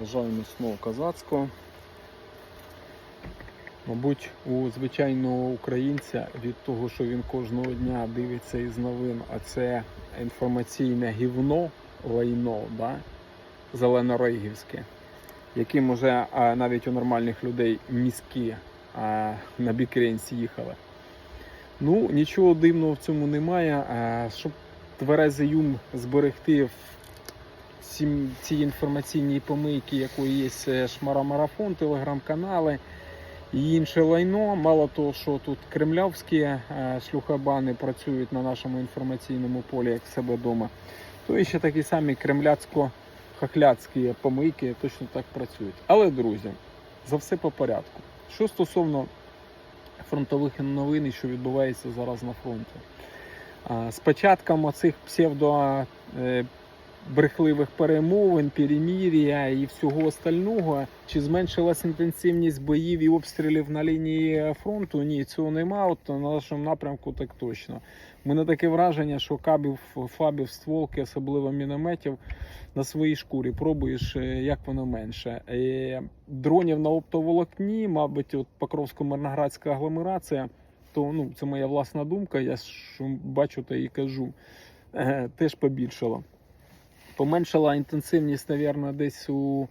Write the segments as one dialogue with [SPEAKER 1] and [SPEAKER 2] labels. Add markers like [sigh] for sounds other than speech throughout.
[SPEAKER 1] Вважаю міцного козацького. Мабуть, у звичайного українця від того, що він кожного дня дивиться із новин, а це інформаційне гівно, лайно, да? зеленорейгівське, яким уже навіть у нормальних людей мізки а, на бікренці їхали. Ну, нічого дивного в цьому немає. А, щоб тверезий ум зберегти в цій інформаційній помийки, якої є е, шмара-марафон, телеграм-канали і інше лайно. Мало того, що тут кремлявські е, шлюхабани працюють на нашому інформаційному полі, як в себе вдома, то і ще такі самі кремляцько-хахляцькі помийки точно так працюють. Але, друзі, за все по порядку. Що стосовно фронтових новин, що відбувається зараз на фронті. А, З початком оцих псевдо е, брехливих перемовин, перемір'я і всього остального, чи зменшилась інтенсивність боїв і обстрілів на лінії фронту? Ні, цього нема. От на нашому напрямку так точно. У мене таке враження, що кабів, фабів, стволки, особливо мінометів, на своїй шкурі пробуєш, е, як воно менше. Е, Дронів на оптоволокні, мабуть, от Покровсько-Мирноградська агломерація, то ну, це моя власна думка, я що бачу та і кажу, е, теж побільшало. Поменшала інтенсивність, мабуть, десь у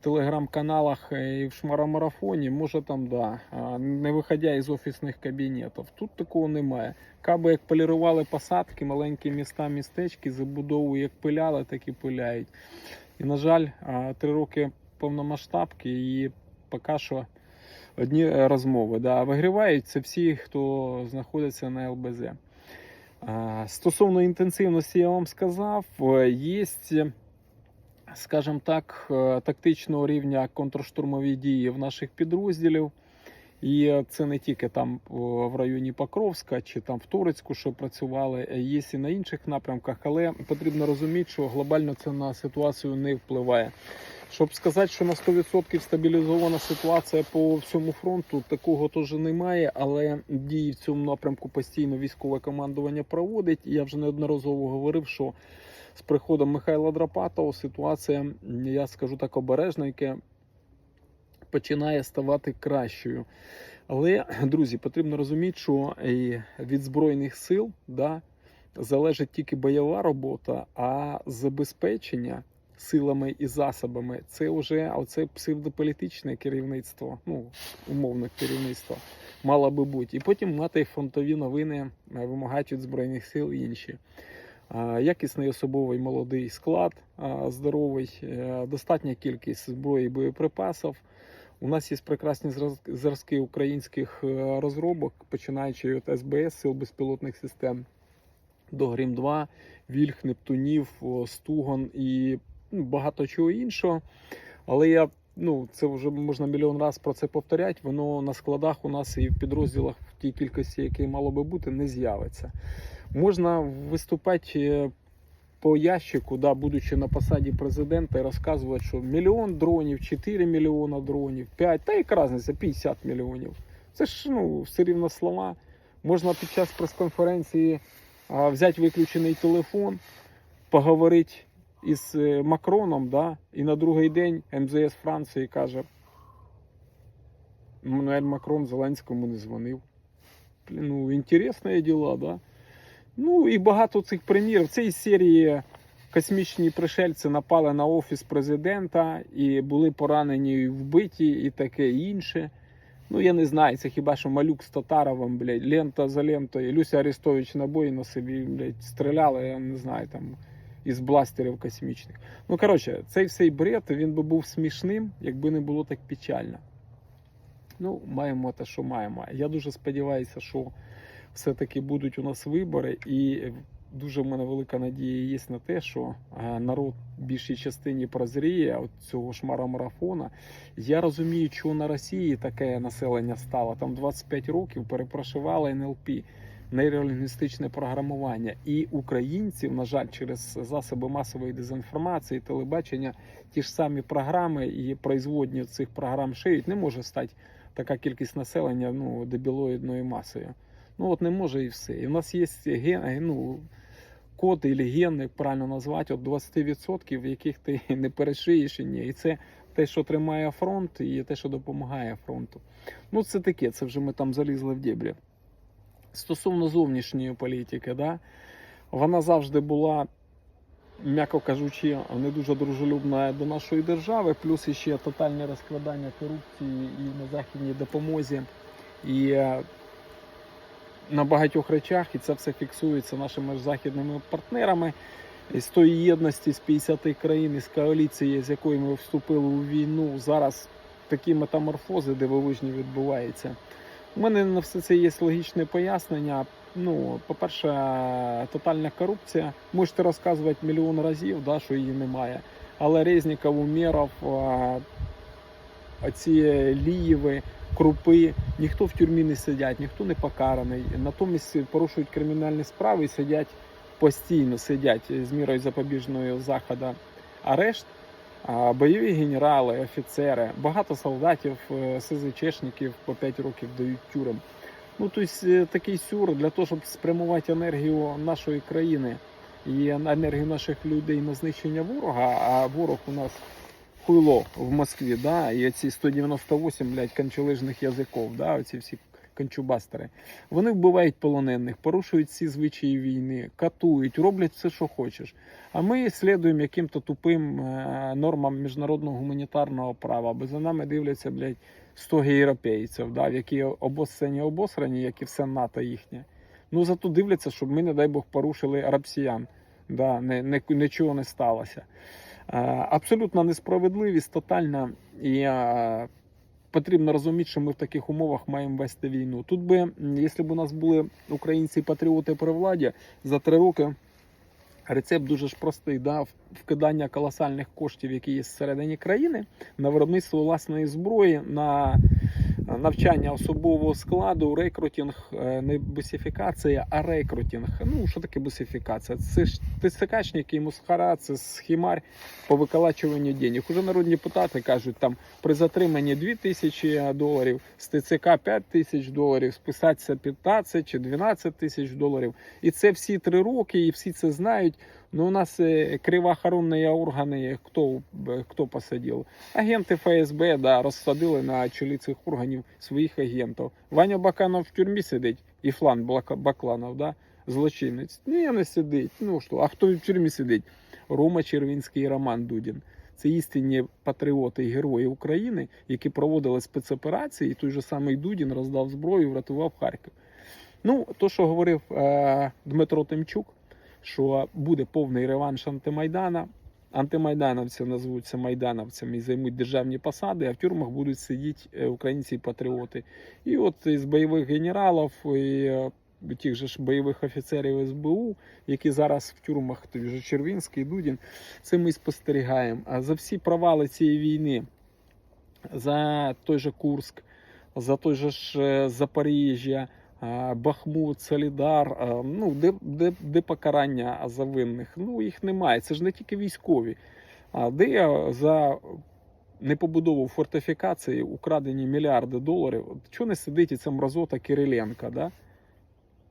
[SPEAKER 1] телеграм-каналах і в шмарамарафоні, може там да, не виходя із офісних кабінетів. Тут такого немає. Каби як полірували посадки, маленькі міста, містечки, забудову як пиляли, так і пиляють. І, на жаль, три роки повномасштабки і поки що одні розмови. Да. Вигрівають це всі, хто знаходиться на ЛБЗ. А, Стосовно інтенсивності, я вам сказав, е, є, скажімо так, е, тактичного рівня контрштурмові дії в наших підрозділів. І це не тільки там в районі Покровська чи там в Турецьку, що працювали, е, є і на інших напрямках, але потрібно розуміти, що глобально це на ситуацію не впливає. Щоб сказати, що на 100% стабілізована ситуація по всьому фронту, такого теж немає, але дії в цьому напрямку постійно військове командування проводить. Я вже неодноразово говорив, що з приходом Михайла Драпатова ситуація, я скажу так, обережненьке, починає ставати кращою. Але, друзі, потрібно розуміти, що від Збройних сил да, залежить тільки бойова робота, а забезпечення силами і засобами це вже оце псевдополітичне керівництво, ну, умовне керівництво, мало би бути. І потім мати фронтові новини, е, вимагати від Збройних сил інші. Якісний особовий молодий склад, здоровий, е, достатня кількість зброї і боєприпасів. У нас є прекрасні зразки українських е, розробок, починаючи від СБС, сил безпілотних систем до Грім 2, Вільх, Нептунів, Стугон і багато чого іншого. Але я ну це вже можна мільйон разів про це повторяти. Воно на складах у нас і в підрозділах в тій кількості, якій мало би бути, не з'явиться. Можна виступати е, по ящику, да, будучи на посаді президента, і розказувати, що мільйон дронів, 4 мільйона дронів, 5, та яка різниця, 50 мільйонів. Це ж ну, все рівно слова. Можна під час прес-конференції взяти виключений телефон, поговорити із е, Макроном, да, і на другий день МЗС Франції каже: Мануель Макрон Зеленському не дзвонив. Ну, інтересні діла, да? Ну і багато цих примірів. Це із серії космічні пришельці напали на офіс президента і були поранені і вбиті, і таке інше. Ну, я не знаю, це хіба що малюк з Татаровим, блядь, лента за лентою. Люся Арестович набої на собі, блядь, стріляли, я не знаю, там із бластерів космічних. Ну, коротше, цей всей бред він би був смішним, якби не було так печально. Ну, маємо те, що маємо. Я дуже сподіваюся, що все-таки будуть у нас вибори, і дуже в мене велика надія є на те, що е, народ в більшій частині прозріє от цього шмара марафона. Я розумію, чого на Росії таке населення стало. Там 25 років перепрошивали НЛП. Нейролінгвістичне програмування і українців, на жаль, через засоби масової дезінформації, телебачення, ті ж самі програми і производні цих програм шиють, не може стати така кількість населення ну, дебілоїдною масою. Ну от не може і все. І в нас є ген, ну, код і гени, як правильно назвати, от 20%, яких ти [laughs] не перешиєш і ні. І це те, що тримає фронт, і те, що допомагає фронту. Ну, це таке, це вже ми там залізли в дебрі. Стосовно зовнішньої політики, да, вона завжди була, м'яко кажучи, не дуже дружелюбна до нашої держави, плюс ще тотальне розкрадання корупції і на західній допомозі. І е, на багатьох речах, і це все фіксується нашими ж західними партнерами. І з тої єдності з 50 країн із коаліції, з якою ми вступили у війну, зараз такі метаморфози дивовижні відбуваються. У мене на все це є логічне пояснення. Ну, по-перше, тотальна корупція. Можете розказувати мільйон разів, да, що її немає. Але Резніков, Умєров, оці Лієви, Крупи, ніхто в тюрмі не сидять, ніхто не покараний. Натомість порушують кримінальні справи і сидять постійно сидять з мірою запобіжного заходу арешт. Бойові генерали, офіцери, багато солдатів, е, СЗЧшників по 5 років дають тюрем. Ну, тобто е, такий сюр для того, щоб спрямувати енергію нашої країни і енергію наших людей на знищення ворога, а ворог у нас хуйло в Москві, да, і ці 198, блядь, кончелижних язиків, да, оці всі кончубастери. Вони вбивають полонених, порушують всі звичаї війни, катують, роблять все, що хочеш. А ми слідуємо яким-то тупим е, нормам міжнародного гуманітарного права, бо за нами дивляться, блядь, 100 європейців, да, які обоссані обосрані, як і все НАТО їхнє. Ну зато дивляться, щоб ми, не дай Бог, порушили рабсіян. Да, не, не, нічого не сталося. Е, Абсолютна несправедливість, тотальна і е, потрібно розуміти, що ми в таких умовах маємо вести війну. Тут би, якщо б у нас були українці-патріоти при владі, за три роки рецепт дуже ж простий: да? вкидання колосальних коштів, які є всередині країни, на виробництво власної зброї, на навчання особового складу, рекрутинг, е, не бусифікація, а рекрутинг. Ну, що таке бусифікація? Це ж ТЦКшники, мусхара, це схемарь по виколачуванню денег. Уже народні депутати кажуть, там при затриманні 2 тисячі доларів, з ТЦК 5 тисяч доларів, списатися 15 чи 12 тисяч доларів. І це всі три роки, і всі це знають. Ну, у нас е, кривоохоронні органи, хто, б- хто посадив? Агенти ФСБ да, розсадили на чолі цих органів своїх агентів. Ваня Баканов в тюрмі сидить, і Флан Бакланов, да, злочинець. Ні, не сидить. Ну що, а хто в тюрмі сидить? Рома Червінський і Роман Дудін. Це істинні патріоти і герої України, які проводили спецоперації, і той же самий Дудін роздав зброю, врятував Харків. Ну, то, що говорив е, Дмитро Тимчук, що буде повний реванш антимайдана. Антимайдановці назвуться майдановцями і займуть державні посади, а в тюрмах будуть сидіти е, українці і от із бойових генералів і е, тих же ж бойових офіцерів СБУ, які зараз в тюрмах, той же Червінський, Дудін, це ми спостерігаємо. А за всі провали цієї війни, за той же Курск, за той же ж е, Запоріжжя, Бахмут, Солідар, ну де, де, де покарання за винних? Ну їх немає. Це ж не тільки військові. А де за непобудову фортифікації украдені мільярди доларів? Чого не сидить і ця мразота Кириленка? Да?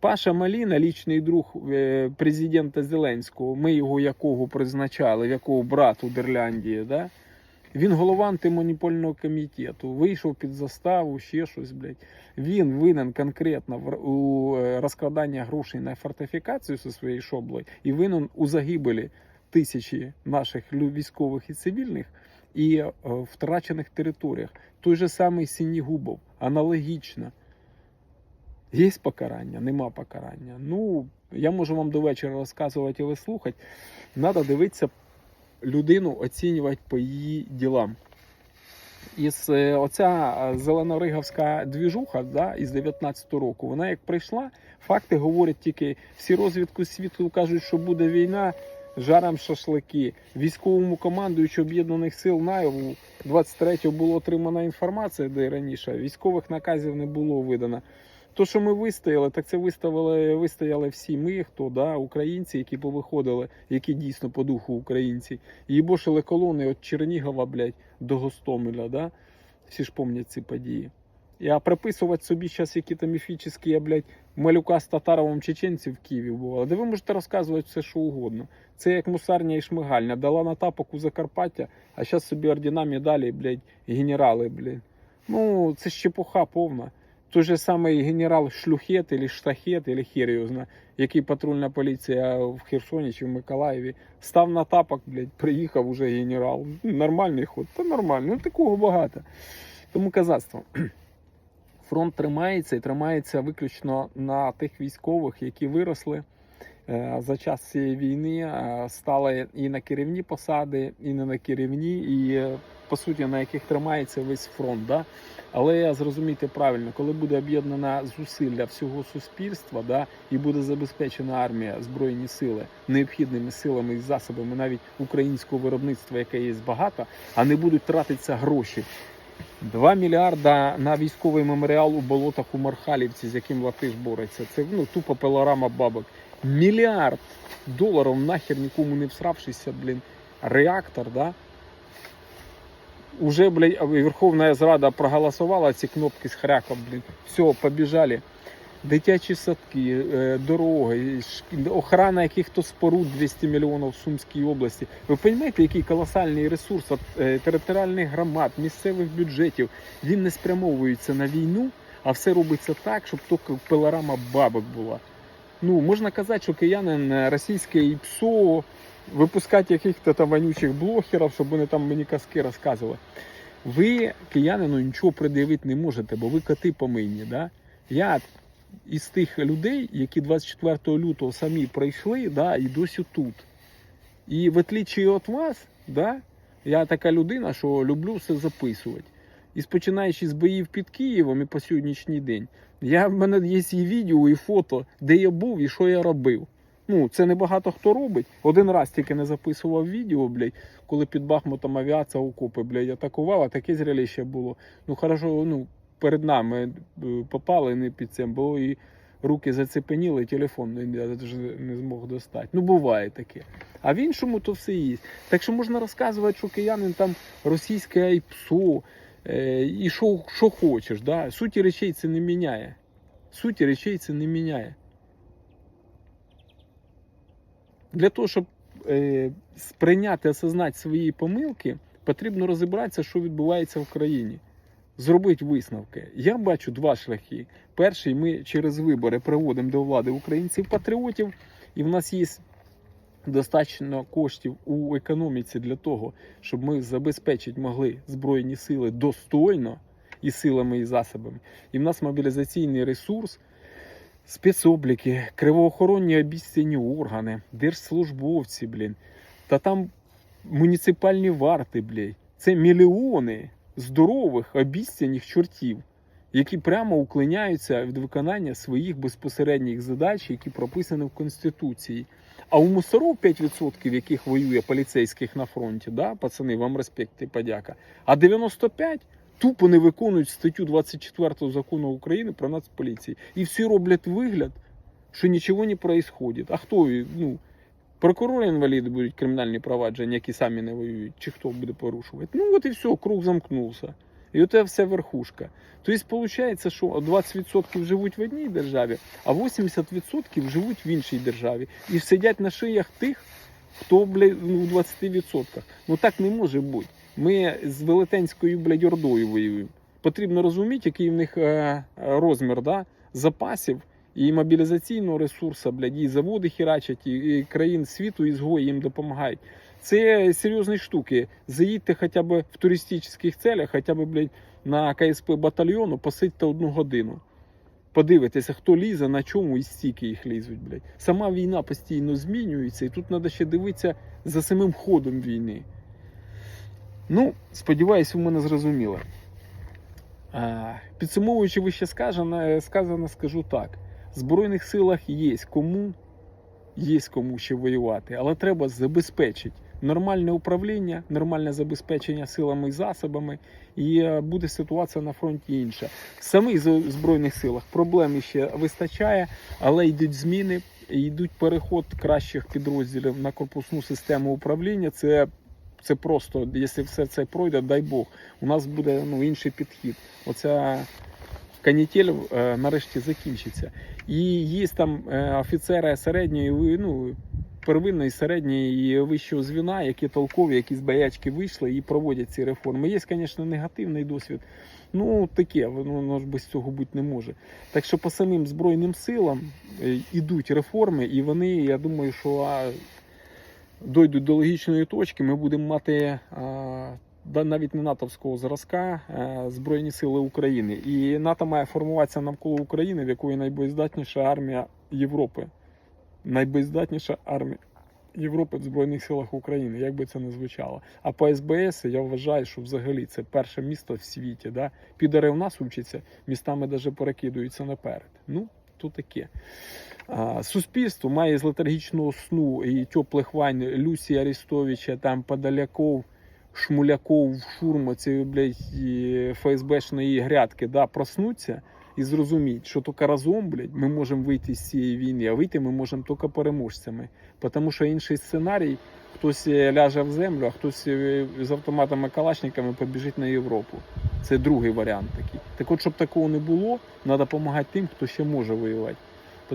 [SPEAKER 1] Паша Маліна, лічний друг е, президента Зеленського, ми його якого призначали, якого брат у Дерляндії, да? Він голова антимонопольного комітету, вийшов під заставу, ще щось, блядь. Він винен конкретно у е, розкраданні грошей на фортифікацію зі своєю шоблою і винен у загибелі тисячі наших військових і цивільних і е, втрачених територіях. Той же самий Сінігубов, аналогічно. Є покарання, нема покарання. Ну, я можу вам до вечора розказувати, але слухати. Треба дивитися людину, оцінювати по її ділам. Із е, оця е, зеленориговська двіжуха да, із 19-го року, вона як прийшла, факти говорять тільки всі розвідку світу кажуть, що буде війна, жаром шашлики. Військовому командуючу об'єднаних сил Наєву 23-го була отримана інформація, де раніше військових наказів не було видано. То, що ми вистояли, так це виставили, вистояли всі ми, хто да, українці, які повиходили, які дійсно по духу українці. Їбошили колони від Чернігова, блядь, до Гостомеля, да? Всі ж пам'ятають ці події. І, А приписувати собі зараз які-то міфічні, блядь, Малюка з Татаровим чеченці в Києві бували. Де ви можете розказувати все, що угодно. Це як мусарня і шмигальня. Дала на тапок у Закарпаття, а зараз собі ордена, медалі, блядь, генерали, блядь. Ну, це ж чепуха повна. Той же самий генерал Шлюхет, или Штахет, или хер його знає, який патрульна поліція в Херсоні чи в Миколаєві став на тапок, блядь, приїхав уже генерал. Нормальний ход, та нормально. Ну такого багато. Тому казацтво. Фронт тримається і тримається виключно на тих військових, які виросли за час цієї війни, е, стали і на керівні посади, і не на керівні, і е, по суті на яких тримається весь фронт. Да? Але зрозумійте правильно, коли буде об'єднана зусилля всього суспільства, да, і буде забезпечена армія збройні сили необхідними силами і засобами навіть українського виробництва, яке є багато, а не будуть тратитися гроші. 2 мільярда на військовий меморіал у болотах у Мархалівці, з яким Латиш бореться. Це ну, тупо пилорама бабок. Мільярд доларів нахер нікому не всравшися, блін, реактор, да? Уже, блядь, Верховна Зрада проголосувала ці кнопки з хряком, блін. Все, побіжали. Дитячі садки, е, дороги, охрана яких-то споруд 200 мільйонів в Сумській області. Ви розумієте, який колосальний ресурс от, е, територіальних громад, місцевих бюджетів, він не спрямовується на війну, а все робиться так, щоб тільки пилорама бабок була. Ну, можна казати, що киянин е, російське ІПСО, випускати яких-то там вонючих блогерів, щоб вони там мені казки розказували. Ви киянину нічого пред'явити не можете, бо ви коти помийні. Да? Я із тих людей, які 24 лютого самі прийшли, да, і досі тут. І в отличие від вас, да, я така людина, що люблю все записувати. І починаючи з боїв під Києвом і по сьогоднішній день, я, в мене є і відео, і фото, де я був і що я робив. Ну, це не багато хто робить. Один раз тільки не записував відео, блядь, коли під Бахмутом авіація окопи, блядь, атакувала, таке зрелище було. Ну, хорошо, ну, перед нами е, попали не під цим, бо і руки зацепеніли, телефон я не змог достати. Ну, буває таке. А в іншому то все є. Так що можна розказувати, що киянин там російське айпсо, і що, що хочеш. Да? Суті речей це не міняє. Суті речей це не міняє. Для того, щоб е, сприйняти, осознати свої помилки, потрібно розібратися, що відбувається в країні. Зробити висновки. Я бачу два шляхи. Перший, ми через вибори приводимо до влади українців-патріотів, і в нас є достатньо коштів у економіці для того, щоб ми забезпечити могли збройні сили достойно і силами, і засобами. І в нас мобілізаційний ресурс, спецобліки, кривоохоронні обіцяні органи, держслужбовці, блін, та там муніципальні варти, блін. Це мільйони здорових обіцяних чортів, які прямо уклоняються від виконання своїх безпосередніх задач, які прописані в Конституції. А у мусоров 5%, яких воює поліцейських на фронті, да, пацани, вам респект і подяка. А 95 тупо не виконують статтю 24 закону України про нацполіції. І всі роблять вигляд, що нічого не відбувається. А хто? Ну, прокурори інваліди будуть кримінальні провадження, які самі не воюють, чи хто буде порушувати. Ну от і все, круг замкнувся. І оце все верхушка. Тобто, виходить, що 20% живуть в одній державі, а 80% живуть в іншій державі. І сидять на шиях тих, хто блядь, ну, в 20%. Ну так не може бути. Ми з велетенською блядь, ордою воюємо. Потрібно розуміти, який в них е, розмір да, запасів і мобілізаційного ресурсу, блядь, і заводи херачать, і, і країн світу ізгої їм допомагають. Це серйозні штуки. Заїдьте хоча б в туристичних целях, хоча б, блядь, на КСП батальйону, посидьте одну годину. Подивитися, хто лізе, на чому і стільки їх лізуть, блядь. Сама війна постійно змінюється, і тут треба ще дивитися за самим ходом війни. Ну, сподіваюсь, ви мене зрозуміли. Підсумовуючи вище сказане, сказане, скажу так: в Збройних силах є кому, є кому ще воювати, але треба забезпечити нормальне управління, нормальне забезпечення силами і засобами, і е, буде ситуація на фронті інша. В самих Збройних силах проблем ще вистачає, але йдуть зміни, йдуть переход кращих підрозділів на корпусну систему управління. Це це просто, якщо все це пройде, дай Бог, у нас буде ну, інший підхід. Оця канітель е, нарешті закінчиться. І є там е, офіцери середньої, ну, первинної, середньої і вищого звіна, які толкові, які з боячки вийшли і проводять ці реформи. Є, звісно, негативний досвід. Ну, таке, воно, ж без цього бути не може. Так що по самим Збройним силам е, ідуть реформи, і вони, я думаю, що а, дойдуть до логічної точки, ми будемо мати а, навіть не натовського зразка Збройні Сили України. І НАТО має формуватися навколо України, в якої найбоєздатніша армія Європи. Найбоєздатніша армія Європи в Збройних силах України, як би це не звучало. А по СБС я вважаю, що взагалі це перше місто в світі. Да? Підари в нас учаться, містами навіть перекидуються наперед. Ну, то таке. А, Суспільство має з летаргічного сну і теплих вань Люсі Арістовича, там Подоляков, Шмуляков, Шурма, ці, блядь, ФСБшної грядки, да, проснуться і зрозуміють, що тільки разом, блядь, ми можемо вийти з цієї війни, а вийти ми можемо тільки переможцями. Тому що інший сценарій, хтось е, ляже в землю, а хтось е, з автоматами калашниками побіжить на Європу. Це другий варіант такий. Так от, щоб такого не було, треба допомагати тим, хто ще може воювати.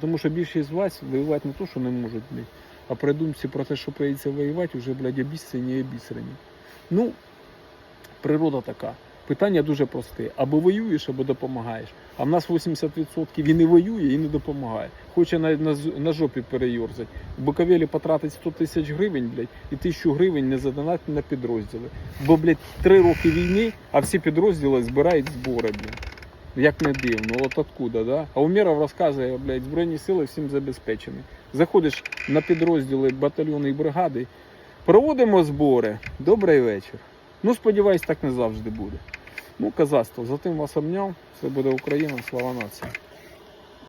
[SPEAKER 1] Тому що більшість з вас воювати не то, що не можуть, блядь, а при думці про те, що прийдеться воювати, вже, блядь, обіцяні і обісрані. Ну, природа така. Питання дуже просте. Або воюєш, або допомагаєш. А в нас 80% і не воює, і не допомагає. Хоче навіть на, на жопі перейорзати. В Буковелі потратить 100 тисяч гривень, блядь, і тисячу гривень не задонати на підрозділи. Бо, блядь, три роки війни, а всі підрозділи збирають збори, блядь. Як не дивно, от откуда, да? А Умєров розказує, блядь, Збройні сили всім забезпечені. Заходиш на підрозділи, батальйони і бригади, проводимо збори. Добрий вечір. Ну, сподіваюсь, так не завжди буде. Ну, казацтво, за тим вас обняв. Все буде Україна, слава нації.